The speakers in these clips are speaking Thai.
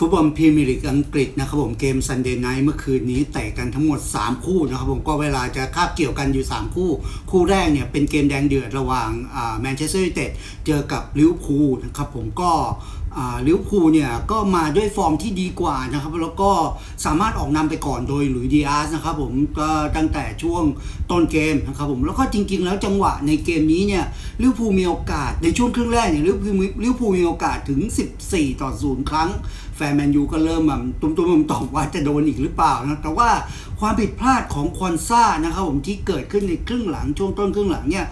ฟุตบอลพรีเมียร์ลีกอังกฤษนะครับผมเกมซันเดย์ไนท์เมื่อคืนนี้เตะกันทั้งหมด 3 คู่นะครับผมก็เวลาจะคาบเกี่ยวกันอยู่ 3 คู่ คู่แรกเนี่ยเป็นเกมแดงเดือดระหว่างแมนเชสเตอร์ยูไนเต็ดเจอกับลิเวอร์พูลนะครับผมก็ลิเวอร์พูลเนี่ยก็มาด้วยฟอร์มที่ดีกว่านะครับ แล้วก็สามารถออกนำไปก่อนโดยหลุยส์ดีอาสนะครับผมก็ตั้งแต่ช่วงต้นเกมนะครับผมแล้วก็จริง ๆ แล้วจังหวะในเกมนี้เนี่ยลิเวอร์พูลมีโอกาสในช่วงครึ่งแรกเนี่ยลิเวอร์พูลลิเวอร์พูลมีโอกาสถึง 14 ต่อ 0 ครั้ง แฟนแมนยูก็เริ่มแบบตุ้มตุ้มตอบว่าจะโดนอีกหรือเปล่านะแต่ว่าความผิดพลาดของควอนซ่านะครับผมที่เกิดขึ้นในครึ่งหลังช่วงต้นครึ่งหลังเนี่ย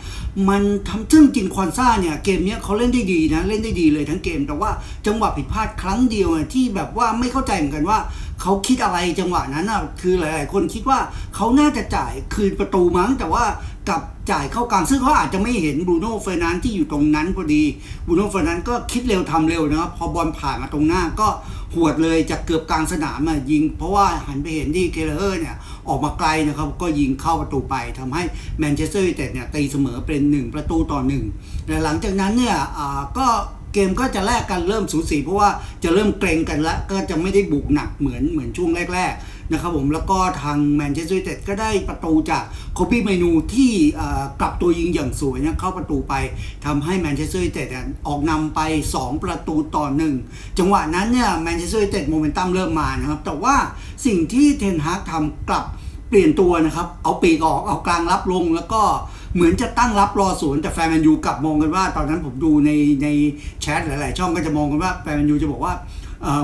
มันทำซึ่งจริงควอนซ่าเนี่ยเกมเนี้ยเขาเล่นได้ดีนะเล่นได้ดีเลยทั้งเกม แต่ว่าจังหวะผิดพลาดครั้งเดียวเนี่ยที่แบบว่าไม่เข้าใจเหมือนกันว่า เขาคิดอะไรจังหวะนั้นอะคือหลาย ๆ คนคิดว่าเขาน่าจะจ่ายคืนประตูมั้ง แต่ว่ากับจ่ายเข้ากลางซึ่งเขาอาจจะไม่เห็นบรูโน่เฟอร์นันที่อยู่ตรงนั้นพอดีบรูโน่เฟอร์นันก็คิดเร็วทำเร็วนะครับพอบอลผ่านมาตรงหน้าก็หวดเลยจากเกือบกลางสนามมายิง เพราะว่าหันไปเห็นที่เคเลอร์เนี่ยออกมาไกลนะครับก็ยิงเข้าประตูไปทำให้แมนเชสเตอร์ยูไนเต็ดเนี่ยตีเสมอเป็น 1 ประตูต่อ 1 แต่หลังจากนั้นเนี่ยก็ เกมก็จะแลกกันเริ่มสูสีเพราะว่าจะเริ่มเกรงกันแล้วก็จะไม่ได้บุกหนักเหมือนเหมือนช่วงแรกๆนะครับผมแล้วก็ทางแมนเชสเตอร์ยูไนเต็ดก็ได้ประตูจากโคบี้เมนูที่กลับตัวยิงอย่างสวยนะเข้าประตูไปทำให้แมนเชสเตอร์ยูไนเต็ดออกนำไป 2 ประตูต่อ1จังหวะนั้นเนี่ยแมนเชสเตอร์ยูไนเต็ดโมเมนตัมเริ่มมานะครับแต่ว่าสิ่งที่เทนฮากทำกลับเปลี่ยนตัวนะครับ เอาปีกออก เอากลางรับลง แล้วก็เหมือนจะตั้งรับรอสวนแต่แฟนแมนยูกลับมองกันว่า ตอนนั้นผมดูในในแชทหลาย ๆ ช่องก็จะมองกันว่าแฟนแมนยูจะบอกว่า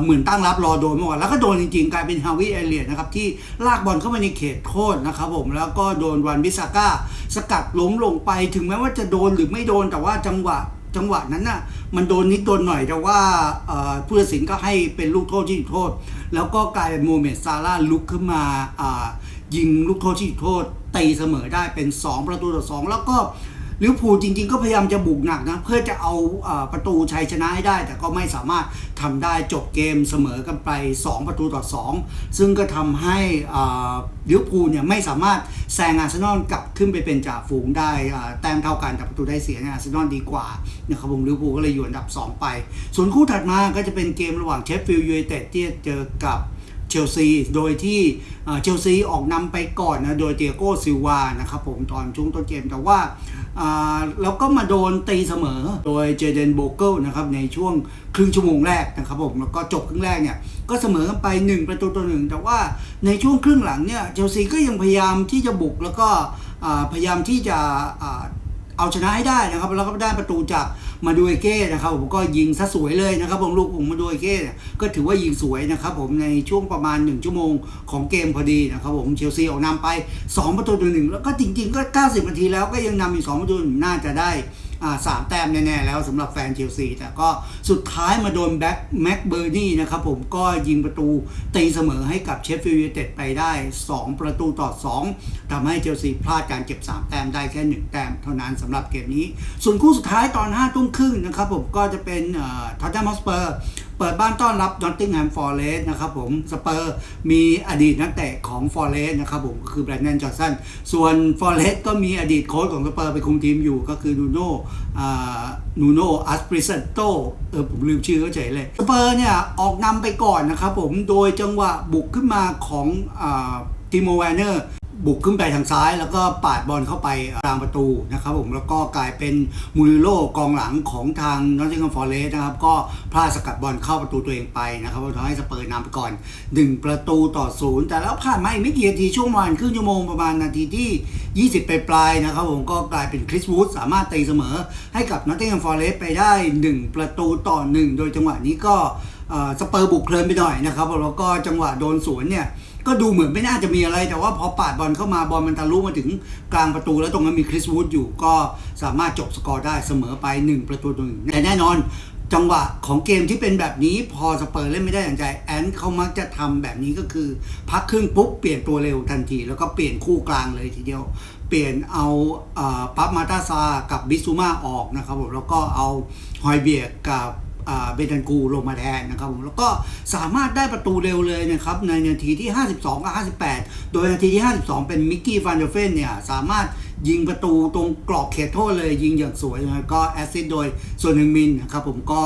เหมือนตั้งรับรอโดนมาก่อนแล้วก็โดนจริงๆ กลายเป็นฮาวิเอเลียนะครับ ที่ลากบอลเข้ามาในเขตโทษนะครับผมแล้วก็โดนวันบิสาก้า สกัดล้มลงไปถึงแม้ว่าจะโดนหรือไม่โดนแต่ว่าจังหวะจังหวะนั้นน่ะมันโดนนิดโดนหน่อยแต่ว่าผู้ตัดสินก็ให้เป็นลูกโทษที่โทษ แล้วก็กลายเป็นโมเมดซาร่าลุกขึ้นมาา ยิงลูกโทษที่โทษตีเสมอได้เป็น 2 ประตูต่อ 2 แล้วก็ลิวพูจริง ๆ ก็พยายามจะบุกหนักนะ เพื่อจะเอาประตูชัยชนะให้ได้ แต่ก็ไม่สามารถทำได้จบเกมเสมอกันไป 2 ประตูต่อ 2 ซึ่งก็ทำให้ลิวพูเนี่ยไม่สามารถแซงอาร์เซนอลกลับขึ้นไปเป็นจ่าฝูงได้แต้มเท่ากันแต่ประตูได้เสียอาร์เซนอลดีกว่านะครับผมลิวพูก็เลยอยู่อันดับ 2 ไป ส่วนคู่ถัดมาก็จะเป็นเกมระหว่างเชฟฟิลด์ยูไนเต็ดที่จะเจอกับ เชลซี โดยที่เชลซีออกนำไปก่อนนะโดยเตียโก้ซิลวานะครับผมตอนช่วงต้นเกมแต่ว่าแล้วก็มาโดนตีเสมอ โดยเจเดนโบเกิลนะครับในช่วงครึ่งชั่วโมงแรกนะครับผมแล้วก็จบครึ่งแรกเนี่ยก็เสมอกันไป 1 ประตูต่อหนึ่งแต่ว่าในช่วงครึ่งหลังเนี่ยเชลซีก็ยังพยายามที่จะบุกแล้วก็พยายามที่จะ เอาชนะให้ได้นะครับ แล้วก็ได้ประตูจากมาดูเอเก้นะครับผมก็ยิงซะสวยเลยนะครับผมลูกผมมาดูเอเก้นก็ถือว่ายิงสวยนะครับผมในช่วงประมาณ 1 ชั่วโมงของเกมพอดีนะครับผมเชลซีออกนำไป 2 ประตูต่อหนึ่งแล้วก็จริง ๆ ก็ 90 นาทีแล้วก็ยังนำอยู่2ประตูหนึ่งน่าจะได้ สามแต้มแน่ๆแล้วสำหรับแฟนเชลซี แต่ก็สุดท้ายมาโดนแบ็คแม็กเบอร์นี่นะครับผมก็ยิงประตูตีเสมอให้กับเชฟฟิลด์ยูไนเต็ดไปได้ 2 ประตูต่อ 2ทำให้เชลซีพลาดการเก็บ 3 แต้มได้แค่ 1 แต้มเท่านั้นสำหรับเกมนี้ ส่วนคู่สุดท้ายตอน5ทุ่มครึ่งนะครับผมก็จะเป็นท็อตแนมฮอสเปอร์ ปิดบ้านต้อนรับนอตติงแฮมฟอร์เรสนะครับผมสเปอร์มีอดีตนักเตะของฟอร์เรสนะครับผมก็คือแบรนดนจอร์สันส่วนฟอร์เรสก็มีอดีตโค้ชของสเปอร์ไปคุมทีมอยู่ก็คือนูโน่นูโน่อัสปริเซนโตเออผมลืมชื่อเขาเฉยเลยสเปอร์เนี่ยออกนำไปก่อนนะครับผมโดยจังหวะบุกขึ้นมาของติโมแวนเนอร์ บุกขึ้นไปทางซ้าย แล้วก็ปาดบอลเข้าไปกลางประตูนะครับผมแล้วก็กลายเป็นมูริโลกองหลังของทางนอตติงแฮมฟอร์เรสนะครับก็พลาดสกัดบอลเข้าประตูตัวเองไปนะครับทำให้สเปอร์นำไปก่อน 1 ประตูต่อศูนย์แต่แล้วผ่านมาอีกไม่กี่นาทีช่วงประมาณครึ่งชั่วโมงประมาณนาทีที่ 20 ไปปลายๆนะครับผมก็กลายเป็นคริสวูดสามารถตีเสมอให้กับนอตติงแฮมฟอร์เรสไปได้ 1 ประตูต่อ 1 โดยจังหวะนี้ก็ สเปอร์บุกเพลินไปหน่อยนะครับแล้วก็จังหวะโดนสวนเนี่ยก็ดูเหมือนไม่น่าจะมีอะไร แต่ว่าพอปาดบอลเข้ามาบอลมันทะลุมาถึงกลางประตู แล้วตรงนั้นมีคริสวูดอยู่ก็สามารถจบสกอร์ได้เสมอไป 1 ประตูต่อหนึ่งแต่แน่นอนจังหวะของเกมที่เป็นแบบนี้พอสเปอร์เล่นไม่ได้อย่างใจแอนเขามักจะทำแบบนี้ก็คือ พักครึ่งปุ๊บเปลี่ยนตัวเร็วทันที แล้วก็เปลี่ยนคู่กลางเลยทีเดียว เปลี่ยนเอาปั๊บมาตาซากับบิซูมาออกนะครับผมแล้วก็เอาฮอยเบียกกับ เบนันกูลงมาแทนนะครับผมแล้วก็สามารถได้ประตูเร็วเลยนะครับในนาทีที่ 52 กับ 58 โดยนาทีที่ 52 เป็นมิกกี้ฟานเดเฟนเนี่ยสามารถยิงประตูตรงกรอบเขตโทษเลยยิงอย่างสวยนะก็แอสซิสโดยส่วนหนึ่งมินนะครับผมก็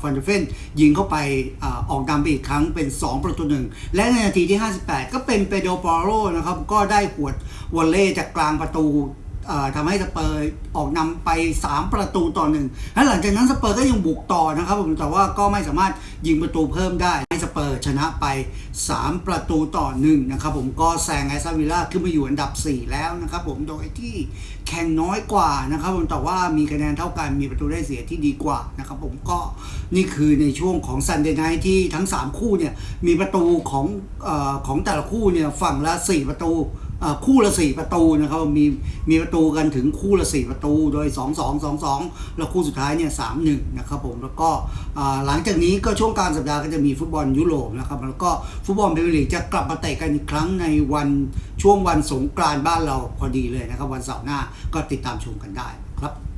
ฟานเดเฟนยิงเข้าไปอออกนำไปอีกครั้งเป็น 2 ประตูหนึ่งและในนาทีที่ 58 ก็เป็นเปโดปาโรนะครับก็ได้หวดวอลเล่จากกลางประตู ทำให้สเปอร์ออกนำไป 3 ประตูต่อหนึ่งและหลังจากนั้นสเปอร์ก็ยังบุกต่อนะครับผมแต่ว่าก็ไม่สามารถยิงประตูเพิ่มได้ให้สเปอร์ชนะไป 3 ประตูต่อหนึ่งนะครับผมก็แซงแอสตันวิลล่าขึ้นมาอยู่อันดับ 4 แล้วนะครับผมโดยที่แข่งน้อยกว่านะครับผมแต่ว่ามีคะแนนเท่ากันมีประตูได้เสียที่ดีกว่านะครับผมก็นี่คือในช่วงของซันเดย์ไนท์ที่ทั้ง 3 คู่เนี่ยมีประตูของอของแต่ละคู่เนี่ยฝั่งละ 4 ประตู คู่ละสี่ประตูนะครับมีมีประตูกันถึงคู่ละสี่ประตูโดย 2 2 2 2 แล้วคู่สุดท้ายเนี่ยสามหนึ่งนะครับผมแล้วก็หลังจากนี้ก็ช่วงกลางสัปดาห์ก็จะมีฟุตบอลยุโรปนะครับแล้วก็ฟุตบอลพรีเมียร์ลีกจะกลับมาเตะกันอีกครั้งในวันช่วงวันสงกรานต์บ้านเราพอดีเลยนะครับ วันเสาร์หน้าก็ติดตามชมกันได้ครับ